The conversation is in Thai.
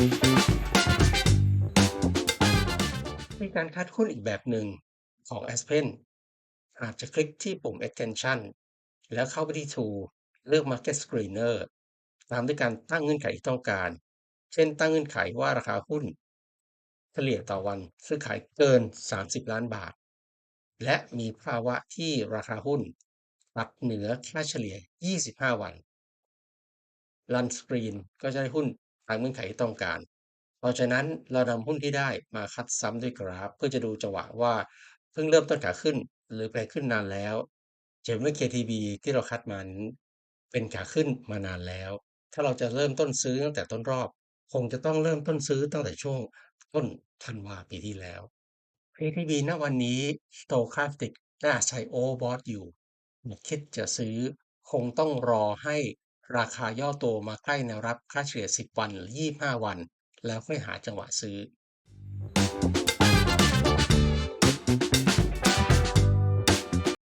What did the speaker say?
มีการคัดหุ้นอีกแบบหนึ่งของ Aspen อาจจะคลิกที่ปุ่ม extension แล้วเข้าไปที่ tool เลือก market screener ตามด้วยการตั้งเงื่อนไขที่ต้องการ เช่น ตั้งเงื่อนไขว่าราคาหุ้น เฉลี่ยต่อวันซื้อขายเกิน 30 ล้านบาท และมีภาวะที่ราคาหุ้นตัดเหนือค่าเฉลี่ย 25 วัน รันสกรีนก็จะได้หุ้น ตามเงื่อนไขที่ต้องการ เพราะฉะนั้นเรานำหุ้นที่ได้มาคัดซ้ำด้วยกราฟ เพื่อจะดูจังหวะว่าเพิ่งเริ่มต้นขาขึ้น หรือไปขึ้นนานแล้วเช่นว่า KTB ที่เราคัดมันเป็นขาขึ้นมานานแล้ว ถ้าเราจะเริ่มต้นซื้อตั้งแต่ต้นรอบ คงจะต้องเริ่มต้นซื้อตั้งแต่ช่วงต้นธันวาปีที่แล้ว KTB ณวันนี้ Stochastic น่าใช้ overbought อยู่คิดจะซื้อคงต้องรอให้ ราคาย่อตัวมาใกล้แนวรับค่าเฉลี่ย 10 วันหรือ 25 วัน แล้วค่อยหาจังหวะซื้อ